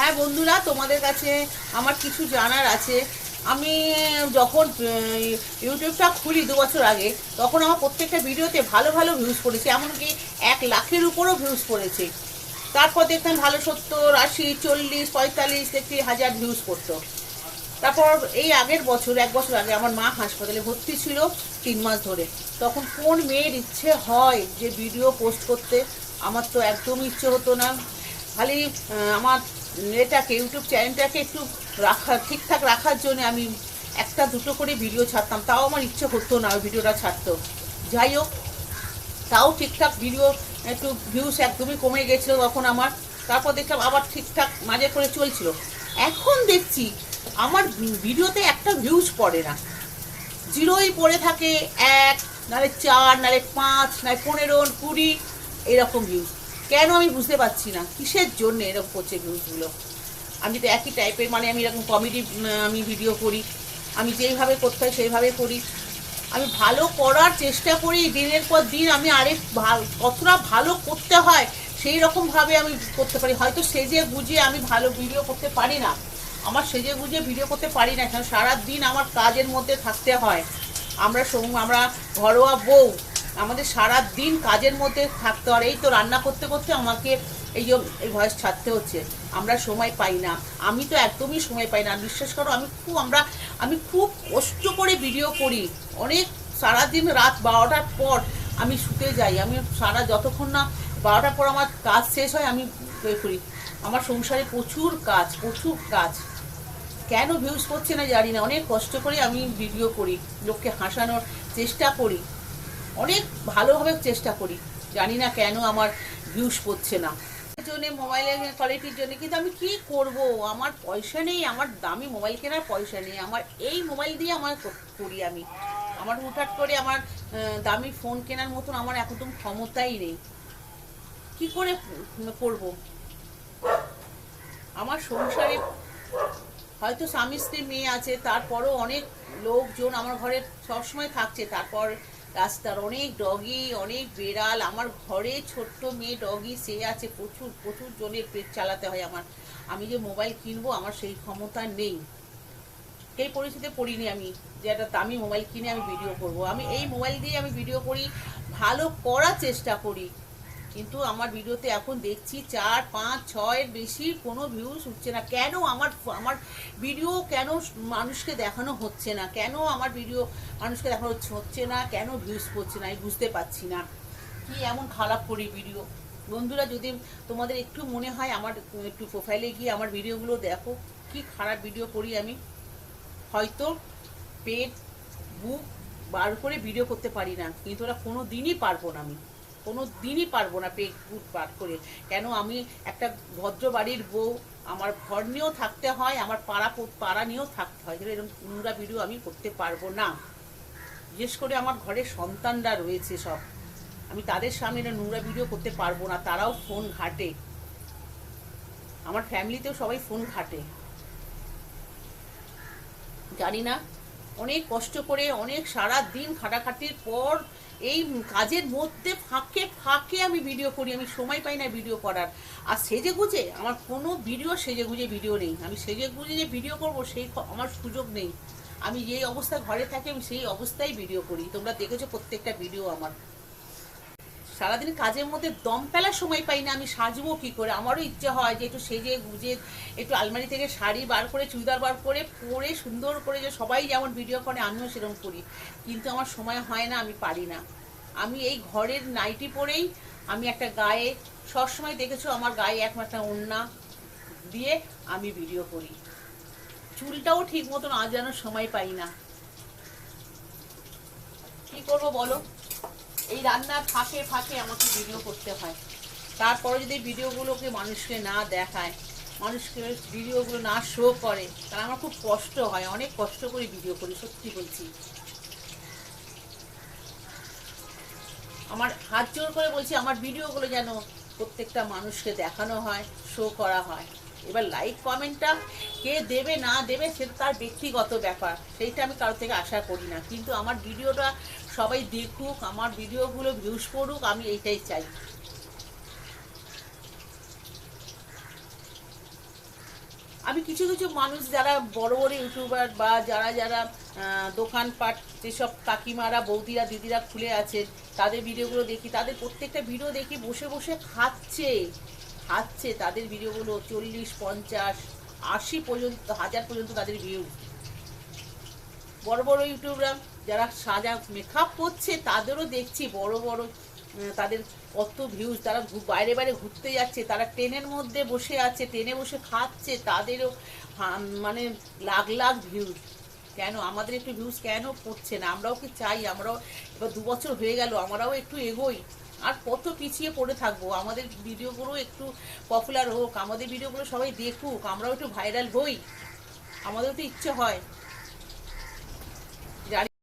হ্যাঁ বন্ধুরা, তোমাদের কাছে আমার কিছু জানার আছে। আমি যখন ইউটিউবটা খুলি দু বছর আগে, তখন আমার প্রত্যেকটা ভিডিওতে ভালো ভালো ভিউজ পড়েছে, এমনকি এক লাখের উপরও ভিউজ পড়েছে। তারপর দেখতাম ভালো সত্তর, আশি, চল্লিশ, পঁয়তাল্লিশ একটি হাজার ভিউজ পড়তো। তারপর এই আগের বছর, এক বছর আগে আমার মা হাসপাতালে ভর্তি ছিল তিন মাস ধরে। তখন কোন মেয়ের ইচ্ছে হয় যে ভিডিও পোস্ট করতে? আমার তো একদমই ইচ্ছে হতো না। খালি আমার এটাকে ইউটিউব চ্যানেলটাকে একটু রাখা, ঠিকঠাক রাখার জন্য আমি একটা দুটো করে ভিডিও ছাড়তাম। তাও আমার ইচ্ছে হতো না ওই ভিডিওটা ছাড়তো। যাই হোক, তাও ঠিকঠাক ভিডিও, একটু ভিউস একদমই কমে গেছিল তখন আমার। তারপর দেখলাম আবার ঠিকঠাক মাঝে করে চলছিল। এখন দেখছি আমার ভিডিওতে একটা ভিউজ পড়ে না। জিরোই পড়ে থাকে এক নালে চার নালে পাঁচ নালে পনেরো, কুড়ি, এরকম ভিউজ কেন আমি বুঝতে পারছি না? কিসের জন্য এরকম করছে ভিউজগুলো আমি তো একই টাইপের মানে আমি এরকম কমেডি আমি ভিডিও করি। আমি যেইভাবে করতে হয় সেইভাবে করি। আমি ভালো করার চেষ্টা করি, দিনের পর দিন আমি আরেক ভালো, কতটা ভালো করতে হয় সেই রকমভাবে আমি করতে পারি। হয়তো সেজে গুজিয়ে আমি ভালো ভিডিও করতে পারি না। আমার সেজে গুজিয়ে ভিডিও করতে পারি না কারণ সারাদিন আমার কাজের মধ্যে থাকতে হয়। আমরা আমরা ঘরোয়া বউ। আমাদের সারা দিন কাজের মধ্যে থাকতে হয় এই তো রান্না করতে করতে আমাকে এই যে এই ভয়েস ছাড়তে হচ্ছে। আমরা সময় পাই না। আমি তো একদমই সময় পাই না। বিশ্বাস করো, আমি খুব আমরা, আমি খুব কষ্ট করে ভিডিও করি। অনেক সারাদিন রাত বারোটার পর আমি শুতে যাই। আমি সারা যতক্ষণ না বারোটার পর আমার কাজ শেষ হয়, আমি করি। আমার সংসারে প্রচুর কাজ প্রচুর কাজ। কেন ভিউজ করছে না জানি না। অনেক কষ্ট করে আমি ভিডিও করি। লোককে হাসানোর চেষ্টা করি। অনেক ভালোভাবে চেষ্টা করি। জানি না কেন আমার ভিউজ পড়ছে না। জন্য মোবাইলের কোয়ালিটির জন্য, কিন্তু আমি কি করব? আমার পয়সা নেই, আমার দামি মোবাইল কেনার পয়সা নেই। আমার এই মোবাইল দিয়ে আমার করি আমি। আমার হুটহাট করে আমার দামি ফোন কেনার মতন আমার একদম ক্ষমতাই নেই। কি করে করব? আমার সংসারে হয়তো স্বামী স্ত্রী মেয়ে আছে, তারপরও অনেক লোকজন আমার ঘরে সবসময় থাকছে। তারপর রাস্তার অনেক ডগি, অনেক বেড়াল, আমার ঘরে ছোট্ট মেয়ে ডগি, সে আছে প্রচুর প্রচুর জনের পেট চালাতে হয় আমার। আমি যে মোবাইল কিনবো, আমার সেই ক্ষমতা নেই। সেই পরিস্থিতিতে পড়িনি আমি, যে একটা দামি মোবাইল কিনে আমি ভিডিও করব। আমি এই মোবাইল দিয়ে আমি ভিডিও করি, ভালো করার চেষ্টা করি। কিন্তু আমার ভিডিওতে এখন দেখছি চার, পাঁচ, ছয়ের বেশি কোনো ভিউজ উঠছে না। কেন আমার আমার ভিডিও কেন মানুষকে দেখানো হচ্ছে না? কেন আমার ভিডিও মানুষকে দেখানো হচ্ছে- না? কেন ভিউজ পড়ছে না? আমি বুঝতে পারছি না। কি এমন খারাপ করি ভিডিও বন্ধুরা, যদি তোমাদের একটু মনে হয় আমার একটু প্রোফাইলে গিয়ে আমার ভিডিওগুলো দেখো। কি খারাপ ভিডিও করি আমি? হয়তো পেট, বুক বার করে ভিডিও করতে পারি না। কিন্তু ওরা কোনো দিনই পারব না আমি। কোনো দিনই পারব না পেট বুক বার করে। কেন আমি একটা ভদ্র বাড়ির বউ, আমার ঘর নিয়েও থাকতে হয়, আমার পাড়া পাড়া নিয়েও থাকতে হয় এরকম নোংরা ভিডিও আমি করতে পারব না। বিশেষ করে আমার ঘরে সন্তানরা রয়েছে সব। আমি তাদের সামনে এটা নোংরা ভিডিও করতে পারব না, তারাও ফোন ঘাটে। আমার ফ্যামিলিতেও সবাই ফোন ঘাটে। জানি না, অনেক কষ্ট করে অনেক সারা দিন খাটাখাটির পর এই কাজের মধ্যে ফাঁকে ফাঁকে আমি ভিডিও করি, আমি সময় পাই না ভিডিও করার। আর সেজে গুজে আমার কোনো ভিডিও সেজে গুজে ভিডিও নেই। আমি সেজে গুজে যে ভিডিও করব, সেই আমার সুযোগ নেই। আমি যেই অবস্থায় ঘরে থাকি, আমি সেই অবস্থায় ভিডিও করি। তোমরা দেখেছ প্রত্যেকটা ভিডিও আমার। সারাদিন কাজের মধ্যে দম ফেলার সময় পাই না, আমি সাজবো কি করে? আমারও ইচ্ছে হয় যে একটু সেজে গুজে, একটু আলমারি থেকে শাড়ি বার করে, চুড়িদার বার করে, পরে সুন্দর করে যে সবাই যেমন ভিডিও করে, আমিও সেরকম করি। কিন্তু আমার সময় হয় না, আমি পারি না। আমি এই ঘরের নাইটি পরেই আমি একটা গায়ে, সবসময় দেখেছ আমার গায়ে একমাত্র ওড়না দিয়ে আমি ভিডিও করি। চুলটাও ঠিক মতন আজানোর সময় পাই না। কি করব বলো? এই রান্নার ফাঁকে ফাঁকে আমাকে ভিডিও করতে হয়। তারপরে যদি ভিডিওগুলোকে মানুষকে না দেখায়, মানুষকে ভিডিওগুলো না শো করে, তাহলে আমার খুব কষ্ট হয়। অনেক কষ্ট করে ভিডিও করি, সত্যি বলছি। আমার হাত জোর করে বলছি, আমার ভিডিওগুলো যেন প্রত্যেকটা মানুষকে দেখানো হয় শো করা হয়। এবার লাইক কমেন্টটা কে দেবে, না দেবে, সেটা তার ব্যক্তিগত ব্যাপার। সেইটা আমি কারোর থেকে আশা করি না। কিন্তু আমার ভিডিওটা সবাই দেখুক, আমার ভিডিওগুলো ভিউজ করুক, আমি এইটাই চাই। আমি কিছু কিছু মানুষ যারা বড় বড় ইউটিউবার বা যারা যারা দোকানপাট যেসব কাকিমারা, বৌদিরা, দিদিরা খুলে আছেন, তাদের ভিডিওগুলো দেখি, তাদের প্রত্যেকটা ভিডিও দেখি, বসে বসে খাচ্ছে। খাচ্ছে, তাদের ভিডিওগুলো চল্লিশ, পঞ্চাশ, আশি পর্যন্ত, হাজার পর্যন্ত তাদের ভিউ বড় বড় ইউটিউবরা যারা সাজা মেকআপ করছে, তাদেরও দেখছি বড় বড় তাদের কত ভিউজ তারা বাইরে বাইরে ঘুরতে যাচ্ছে, তারা ট্রেনের মধ্যে বসে আছে, ট্রেনে বসে খাচ্ছে, তাদেরও মানে লাখ লাখ ভিউজ কেন? আমাদের একটু ভিউজ কেন পড়ছে না? আমরাও কি চাই? আমরাও, এবার দু বছর হয়ে গেল, আমরাও একটু এগোই। আর কত পিছিয়ে পড়ে থাকব? আমাদের ভিডিওগুলো একটু পপুলার হোক, আমাদের ভিডিওগুলো সবাই দেখুক, আমরাও একটু ভাইরাল হই। আমাদেরও তো ইচ্ছে হয়।